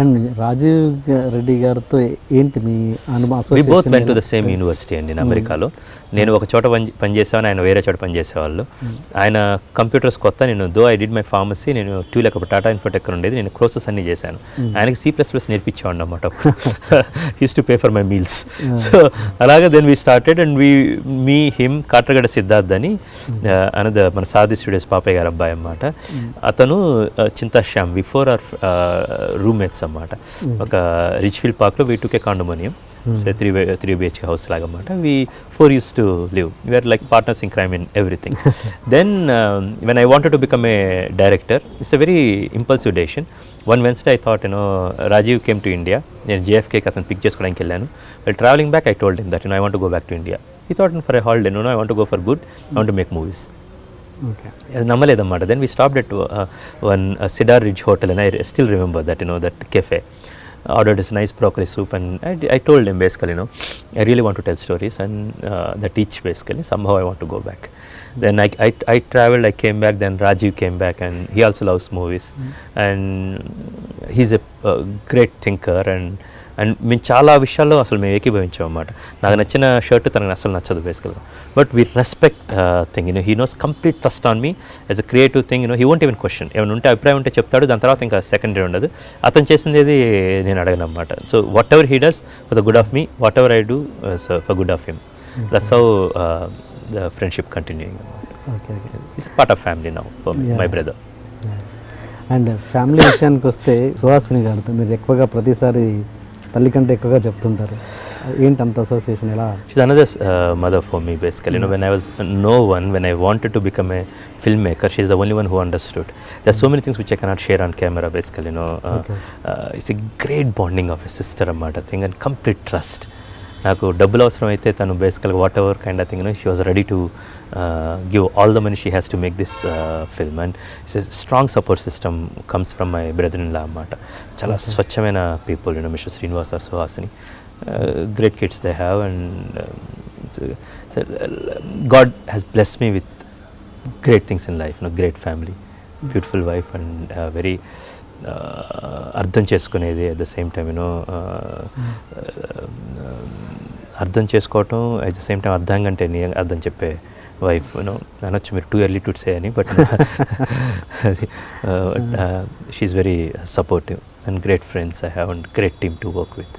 And Rajiv Reddy గారితో ఏంటి మీ అనుభవం both went to the? Same university అండి అమెరికాలో. నేను ఒక చోట పని పనిచేసేవాను ఆయన వేరే చోట పనిచేసేవాళ్ళు ఆయన కంప్యూటర్స్ కొత్త నేను though I did my pharmacy నేను టూ లేక టాటా ఇన్ఫోటెక్ ఉండేది నేను కోర్సెస్ అన్ని చేశాను. ఆయనకి సి ప్లస్ ప్లస్ నేర్పించేవాడు అనమాట use to pay for my meals so అలాగే then we started and we me him Katragadda Siddharth అని అనద మన సాది స్టూడియోస్ పాపయ్య గారు అబ్బాయి అన్నమాట. అతను చింతాశ్యామ్ బిఫోర్ ఆర్ రూమ్మేట్స్ అన్నమాట. ఒక రిచ్ ఫీల్డ్ పార్క్లో we took a condominium so three three BHK house లాగా అనమాట we four use to live we are like partners in crime in everything then when I wanted to become a director it's a very impulsive decision one Wednesday I thought you know Rajiv came to India నేను జేఎఫ్కేకి అతను pick చేసుకోవడానికి వెళ్ళాను. Well travelling back I told him that you I want go back to India he thought for a holiday no I want go for good I want make movies then we stopped at we stop at one Ridge Hotel. And I still remember that, you know, that cafe. ordered this nice broccoli soup and I, I, told him basically, you know, I really want to tell stories and uh, that basically, somehow I want to go back. Mm -hmm. Then I, I, I, traveled, I came back, then Rajiv came back and he also loves movies mm -hmm. and he's a, a great thinker and and మేము చాలా విషయాల్లో అసలు మేము ఏకీభవించాం అన్నమాట. నాకు నచ్చిన shirt తనకు అసలు నచ్చదు బేసికల్గా but we respect thing you know he knows complete trust on me as a creative thing you know he won't even question ఏమైనా ఉంటే అభిప్రాయం ఉంటే చెప్తాడు దాని తర్వాత ఇంకా సెకండరీ ఉండదు. అతను చేసింది ఏది నేను అడగను అనమాట so whatever he does for the good of me whatever I do for good of him that's how the friendship continuing it's part of family now for my brother and family విషయానికి వస్తే సుహాసిని గారితో మీరు ఎక్కువగా ప్రతిసారి తల్లి కంటే ఎక్కువగా చెప్తుంటారు ఏంటి అంత అసోసియేషన్ ఎలా uh, me, basically. You know, when I was no one, when I wanted to become a filmmaker, she's the only one who understood. There's so many things which I cannot share on camera, basically. You know, uh, uh, it's a great bonding of a sister అన్నమాట thing and complete trust నాకు డబ్బులు అవసరం అయితే తను బేసికల్గా whatever kind of thing she was ready to give all the money she has to make this film and it's strong support system comes from my brother in law అన్నమాట చాలా స్వచ్ఛమైన people you know mister Srinivas are Suhasini great kids they have and God has bless me with great things in life no great family beautiful wife and very అర్థం చేసుకునేది at the same time you know అర్థం చేసుకోవటం at the same time అర్థం కంటే నీ అర్థం చెప్పే wife అనొచ్చు మీరు టూ ఎర్లీ టు సే అని but she's very supportive and great friends I have and great team to work with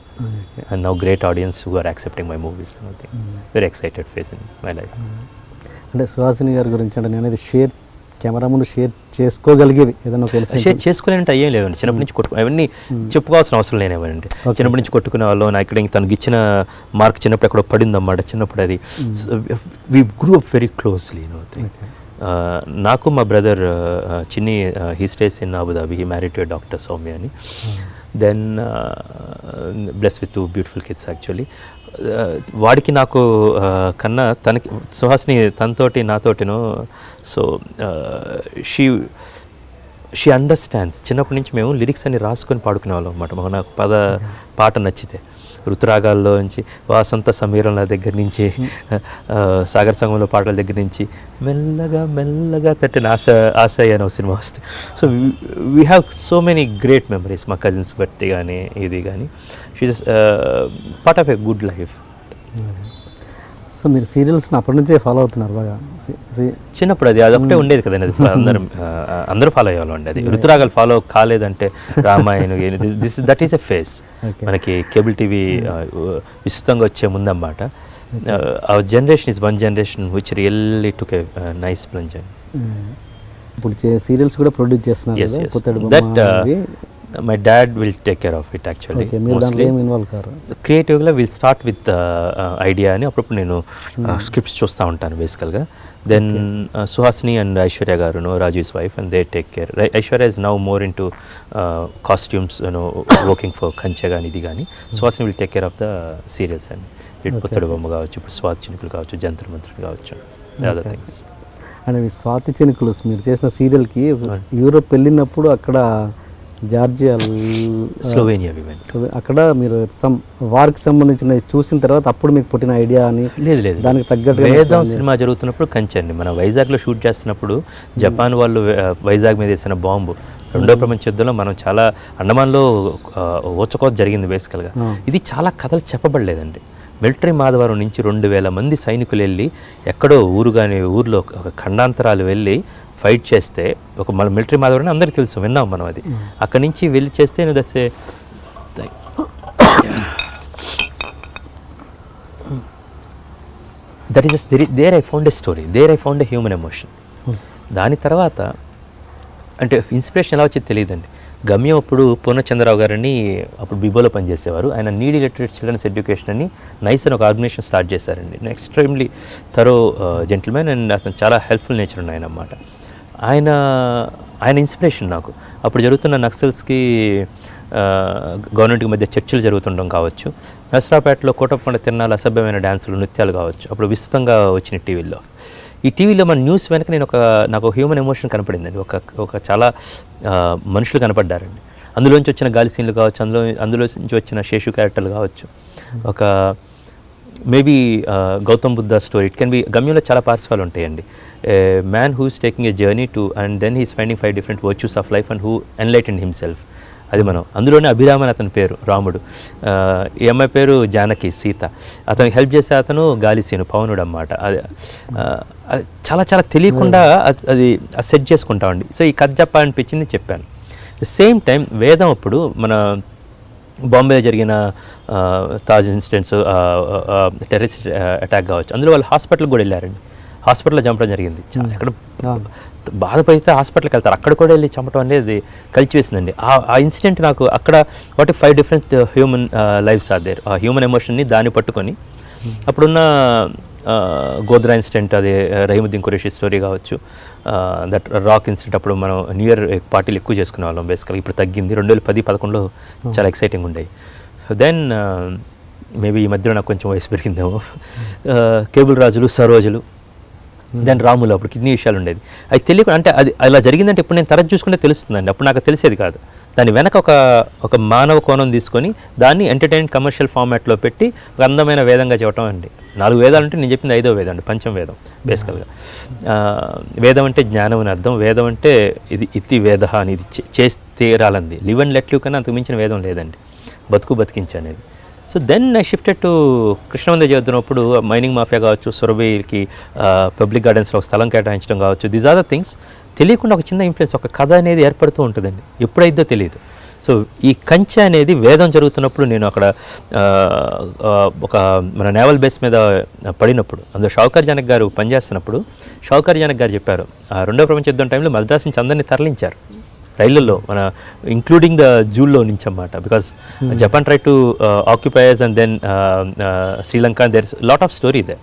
and now great audience who are accepting my movies. I think very excited phase in my life. అంటే సుహాసిని గారి గురించి అంటే నేను share camera ముందు share చేసుకోగలిగేవి ఏదైనా ఒక share చేసుకునేంటే అయ్యేం లేవండి. చిన్నప్పటి నుంచి కొట్టు అవన్నీ చెప్పుకోవాల్సిన అవసరం లేనివ్వండి. చిన్నప్పటి నుంచి కొట్టుకునే వాళ్ళు నా ఇక్కడ తనకి ఇచ్చిన మార్క్ చిన్నప్పుడు ఎక్కడో పడింది అన్నమాట చిన్నప్పుడు అది. We grew up very closely know నాకు మా brother Chinni he stays in Abu Dhabi he married to doctor Soumya అని then bless with two beautiful kids actually వాడికి నాకు uh, కన్నా తనకి సుహాస్ని తనతోటి నాతోటిను so she uh, she understands చిన్నప్పటి నుంచి మేము లిరిక్స్ అన్ని రాసుకొని పాడుకునే వాళ్ళం అనమాట మాకు నాకు పద పాట నచ్చితే. ఋతురాగాల్లో నుంచి వాసంత సమీరంల దగ్గర నుంచి సాగర సాగర్ పాటల దగ్గర నుంచి మెల్లగా మెల్లగా తట్టిన ఆశ ఆశ అనే ఒక సినిమా వస్తే. So we have so many great memories మా కజిన్స్ బట్టి కానీ ఇది కానీ she's part of a good life so మీరు సీరియల్స్ని అప్పటి నుంచే ఫాలో అవుతున్నారు బాగా. చిన్నప్పుడు అది అదొకటే ఉండేది కదండి అది అందరం అందరూ ఫాలో అయ్యేవాళ్ళం అది. Ruturagalu follow కాలేదంటే Ramayanam this that is a phase. మనకి కేబుల్ టీవీ విస్తృతంగా వచ్చే ముందన్నమాట. Our generation is one generation which really took a nice plunge ఇప్పుడు సీరియల్స్ కూడా ప్రొడ్యూస్ చేస్తున్నారు that. My dad will take care? Of it actually క్రియేటివ్గా will start with idea అని అప్పుడప్పుడు నేను స్క్రిప్ట్స్ చూస్తూ ఉంటాను బేసికల్గా then Suhasini and Aishwarya garu no Rajiv's wife and they take care Aishwarya is now more in to costumes working for Kanche కానీ ఇది కానీ Suhasini will take care of the serials అండి ఇటు పుత్తడి బొమ్మ కావచ్చు ఇప్పుడు స్వాతి చినుకులు కావచ్చు జంత్ర మంత్రులు కావచ్చు అదర్ థింగ్స్ అండ్ స్వాతి చినుకులు మీరు చేసిన సీరియల్కి యూరోప్ వెళ్ళినప్పుడు అక్కడ జార్జియా స్లోవేనియా అక్కడ మీరు సమ్ వార్కి సంబంధించిన చూసిన తర్వాత అప్పుడు మీకు పుట్టిన ఐడియా అని లేదు లేదు. దానికి తగ్గట్టుగా వేదం సినిమా జరుగుతున్నప్పుడు కంచె అండి మన వైజాగ్లో షూట్ చేస్తున్నప్పుడు జపాన్ వాళ్ళు వైజాగ్ మీద వేసిన బాంబు. రెండో ప్రపంచ యుద్ధంలో మనం చాలా అండమాన్లో ఓచకోత జరిగింది బేసికల్గా. ఇది చాలా కథలు చెప్పబడలేదండి. మిలిటరీ మాధవరం నుంచి రెండు వేల మంది సైనికులు వెళ్ళి ఎక్కడో ఊరు కానీ ఊర్లో ఒక ఖండాంతరాలు వెళ్ళి ఫైట్ చేస్తే ఒక మన మిలిటరీ మాధవరం అందరికీ తెలుసు విన్నాం మనం అది. అక్కడి నుంచి వెళ్ళి చేస్తే దసే that is there I found a story there I found a human emotion. దాని తర్వాత అంటే ఇన్స్పిరేషన్ ఎలా వచ్చేది తెలియదండి. గమ్యం అప్పుడు పూర్ణచంద్రరావు గారని అప్పుడు బిబోలో పనిచేసేవారు. ఆయన నీడీ లిటరేట్ చిల్డ్రన్స్ ఎడ్యుకేషన్ అని నైస్ అని ఒక ఆర్గనైజేషన్ స్టార్ట్ చేశారండి. ఎక్స్ట్రీమ్లీ థరో జెంటిల్మెన్ అండ్ అతను చాలా హెల్ప్ఫుల్ నేచర్ ఉన్న ఆయన ఆయన ఇన్స్పిరేషన్ నాకు. అప్పుడు జరుగుతున్న నక్సల్స్కి గవర్నమెంట్కి మధ్య చర్చలు జరుగుతుండడం కావచ్చు. నసరాపేటలో కోటప్పకొండ తిరణాలు అసభ్యమైన డ్యాన్సులు నృత్యాలు కావచ్చు. అప్పుడు విస్తృతంగా వచ్చిన టీవీల్లో. ఈ టీవీలో మన న్యూస్ వెనక నేను ఒక నాకు హ్యూమన్ ఎమోషన్ కనపడిందండి. ఒక ఒక చాలా మనుషులు కనపడ్డారండి. అందులోంచి వచ్చిన గాలి సీన్లు కావచ్చు అందులో అందులో నుంచి వచ్చిన శేషు క్యారెక్టర్లు కావచ్చు. ఒక maybe Gautam Buddha story it can be గమ్యంలో చాలా పార్శ్వాలు ఉంటాయండి. Man who's taking a journey to and then he's finding five different virtues of life and who enlightened himself అది మనం. అందులోనే అభిరామన్ అతని పేరు రాముడు. ఈ అమ్మాయి పేరు జానకి సీత. అతనికి హెల్ప్ చేసే అతను గాలిసీను పవనుడు అన్నమాట అది చాలా చాలా తెలియకుండా అది- అది సెట్ చేసుకుంటామండి సో ఈ కథ చెప్పాలనిపించింది చెప్పాను. సేమ్ టైం వేదం అప్పుడు మన బాంబేలో జరిగిన తాజ్ ఇన్సిడెంట్స్ టెర్రరిస్ట్ అటాక్ కావచ్చు. అందులో వాళ్ళు హాస్పిటల్కి కూడా వెళ్ళారండి. హాస్పిటల్లో చంపడం జరిగింది. ఎక్కడ బాధపడితే హాస్పిటల్కి వెళ్తారు. అక్కడ కూడా వెళ్ళి చంపడం అనేది కలిచివేసిందండి ఆ ఆ ఇన్సిడెంట్ నాకు అక్కడ వాటి five different human lifes are there. ఆ హ్యూమన్ ఎమోషన్ని దాన్ని పట్టుకొని అప్పుడున్న గోద్రా ఇన్సిడెంట్ అది రహీముద్దీన్ ఖురేషి స్టోరీ కావచ్చు. దట్ రాక్ ఇన్సిడెంట్ అప్పుడు మనం న్యూ ఇయర్ పార్టీలు ఎక్కువ చేసుకునే వాళ్ళం బేసికల్గా ఇప్పుడు తగ్గింది. రెండు వేల పది పదకొండులో చాలా ఎక్సైటింగ్ ఉండేవి. దెన్ మేబీ ఈ మధ్యలో నాకు కొంచెం వయసు పెరిగిందేమో. కేబుల్ రాజులు సరోజులు దెన్ రాములు అప్పుడు కిడ్నీ విషయాలు ఉండేది. అది తెలియకుండా అంటే అది అలా జరిగిందంటే ఇప్పుడు నేను తరచు చూసుకుంటే తెలుస్తుందండి. అప్పుడు నాకు తెలిసేది కాదు. దాని వెనక ఒక ఒక మానవ కోణం తీసుకొని దాన్ని ఎంటర్టైన్ కమర్షియల్ ఫార్మాట్లో పెట్టి ఒక అందమైన వేదంగా చెప్పడం అండి. నాలుగు వేదాలు అంటే నేను చెప్పింది ఐదో వేదం అండి పంచం వేదం బేసికల్గా. వేదం అంటే జ్ఞానం అని అర్థం. వేదం అంటే ఇది ఇతి వేద అని ఇది చే- చేసి తీరాలంది. లివ్ అండ్ లెట్లు కన్నా అంతకు మించిన వేదం లేదండి. బతుకు బతికించి అనేది. So then I shifted to కృష్ణవందే చదువుతున్నప్పుడు మైనింగ్ మాఫియా కావచ్చు సురభికి పబ్లిక్ గార్డెన్స్లో ఒక స్థలం కేటాయించడం కావచ్చు దీస్ ఆర్ ద థింగ్స్ తెలియకుండా ఒక చిన్న ఇన్ఫ్లుయెన్స్ ఒక కథ అనేది ఏర్పడుతూ ఉంటుందండి. ఎప్పుడైద్దో తెలియదు. సో ఈ కంచె అనేది వేదం జరుగుతున్నప్పుడు నేను అక్కడ ఒక మన నేవల్ బేస్ మీద పడినప్పుడు అందులో షౌకర్ జనక్ గారు పనిచేస్తున్నప్పుడు షౌకర్ జనక్ గారు చెప్పారు ఆ రెండో ప్రపంచ యుద్ధం టైంలో మద్రాస్ నుంచి అందరినీ తరలించారు. రైళ్ళలో మన ఇంక్లూడింగ్ ద జూల్లో నుంచి అన్నమాట because Japan try to occupies and then Sri Lanka there is lot of story they